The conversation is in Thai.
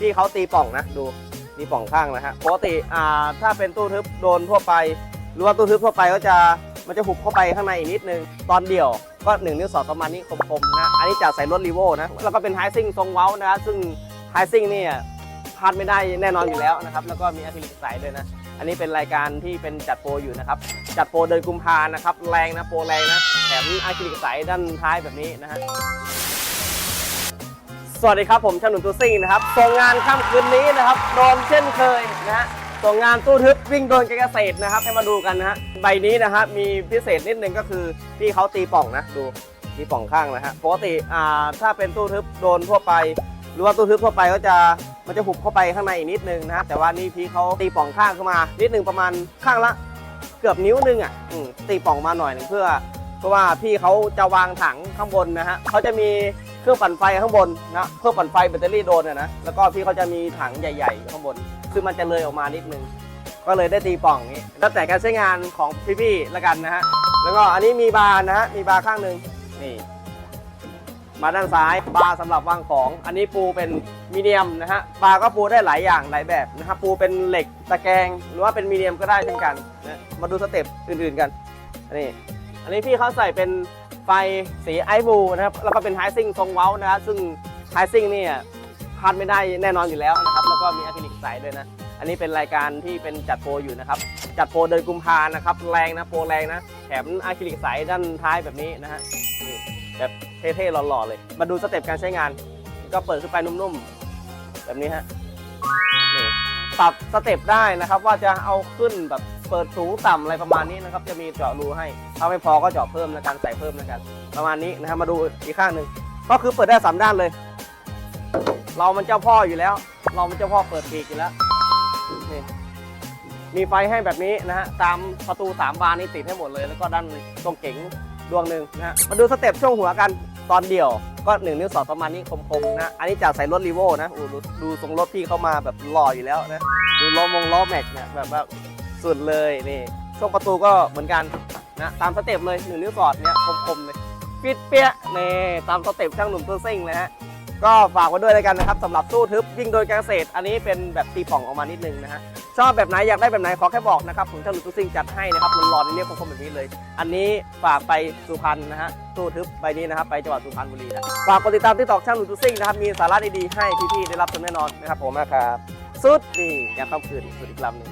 ที่เขาตีป่องนะดูมีป่องข้างนะฮะปกติอ่าถ้าเป็นตู้ทึบโดนทั่วไป หรือว่าตู้ทึบทั่วไปก็จะมันจะหุบเข้าไปข้างในอีกนิดนึง ตอนเดี่ยวก็1นิ้วสอดประมาณนี้คมๆนะอันนี้จากใส่รถรีโวนะแล้วก็เป็นไฮซิ่งทรงเว้านะฮะซึ่งไฮซิ่งเนี่ยพลาดไม่ได้แน่นอนอยู่แล้วนะครับแล้วก็มีอะคริลิกใสด้วยนะอันนี้เป็นรายการที่เป็นจัดโปรอยู่นะครับ จัดโปรเดือนกุมภานะครับ แรงนะ โปรแรงนะ แถมอะคริลิกใสด้านท้ายแบบนี้นะฮะ สวัสดีครับผมชาหนุนตูซิ่งนะครับส่งงานค่ำคืนนี้นะครับโดนเช่นเคยนะฮะส่งงานตู้ทึบวิ่งโดนการเกษตรนะครับให้มาดูกันนะฮะใบนี้นะฮะมีพิเศษนิดนึงก็คือพี่เขาตีป่องนะดูมีป่องข้างนะฮะปกติอ่าถ้าเป็นตู้ทึบโดนทั่วไป หรือว่าตู้ทึบทั่วไปก็จะมันจะหุบเข้าไปข้างในอีกนิดนึงนะฮะแต่ว่านี่พี่เขาตีป่องข้างเข้ามานิดนึงประมาณข้างละ เกือบนิ้วนึงอะอืมตีป่องมาหน่อยหนึงเพื่อเพราะว่าพี่เขาจะวางถังข้างบนนะฮะเขาจะมี เครื่องปั่นไฟข้างบนนะเครื่องปั่นไฟแบตเตอรี่โดนนะแล้วก็พี่เขาจะมีถังใหญ่ๆอยู่ข้างบนซึ่งมันจะเลยออกมานิดนึงก็เลยได้ตีป่องนี้แล้วแต่การใช้งานของพี่ๆละกันนะฮะแล้วก็อันนี้มีบาร์นะฮะมีบาร์ข้างหนึ่งนี่มาด้านซ้ายบาร์สำหรับวางของ อันนี้ปูเป็นมีเดียมนะฮะบาร์ก็ปูได้หลายอย่างหลายแบบนะครับปูเป็นเหล็กตะแกรงหรือว่าเป็นมีเดียมก็ได้เช่นกันนะมาดูสเต็ปอื่นๆกันอันนี้อันนี้พี่เขาใส่เป็น ไฟสีไอบูนะครับแล้วก็เป็นไฮซิ่งทรงเว้านะครับซึ่งไฮซิ่งเนี่ยพลาดไม่ได้แน่นอนอยู่แล้วนะครับ แล้วก็มีอะคริลิกใสด้วยนะ อันนี้เป็นรายการที่เป็นจัดโปรอยู่นะครับ จัดโปรเดือนกุมภานะครับ แรงนะ โปรแรงนะ แถมอะคริลิกใสด้านท้ายแบบนี้นะฮะแบบเท่ๆหล่อๆเลย มาดูสเต็ปการใช้งาน ก็เปิดขึ้นไปนุ่มๆ แบบนี้ฮะนี่ปรับสเต็ปได้นะครับว่าจะเอาขึ้นแบบ เปิดสูงต่ำอะไรประมาณนี้นะครับ จะมีเจาะรูให้ ถ้าไม่พอก็เจาะเพิ่มแล้วกันใส่เพิ่มแล้วกันประมาณนี้นะครับมาดูอีกข้างหนึ่งก็คือเปิดได้สามด้านเลย เรามันเจ้าพ่ออยู่แล้ว เรามันเจ้าพ่อเปิดปีกอยู่แล้วนี่มีไฟให้แบบนี้นะฮะตามประตูสามบานนี้ติดให้หมดเลย แล้วก็ด้านตรงเก๋งดวงหนึ่งนะฮะมาดูสเต็ปช่วงหัวกันตอนเดี่ยวก็หนึ่งนิ้วสอดประมาณนี้คมๆนะ อันนี้จากใส่รถรีโวนะอู้ดูดูทรงรถพี่เข้ามาแบบหล่ออยู่แล้วนะ ดูล้อมงล้อแม็กเนี่ยแบบแบบ สุดเลยนี่ช่วงประตูก็เหมือนกันนะตามสเต็ปเลยหนึ่งนิ้วสอดเนี่ยคมๆเลยฟิตเปี้ยนี่ตามสเต็ปช่างหนุ่มตัวซิ่งเลยฮะก็ฝากไว้ด้วยแล้วกันนะครับสำหรับตู้ทึบวิ่งโดยการเกษตร อันนี้เป็นแบบตีป่องออกมานิดนึงนะฮะชอบแบบไหนอยากได้แบบไหนขอแค่บอกนะครับผมช่างหนุ่มตัวซิ่งจัดให้นะครับร้อนๆเรียกคมๆแบบนี้เลย อันนี้ฝากไปสุพรรณนะฮะตู้ทึบใบนี้นะครับไปจังหวัดสุพรรณบุรีนะฝากกดติดตามที่ตอกช่างหนุ่มตัวซิ่งนะครับมีสาระดีๆให้พี่ๆได้รับชมแน่นอนนะครับผมนะครับสุดนี่อยากเข้าคืนสุดอีกลำหนึ่ง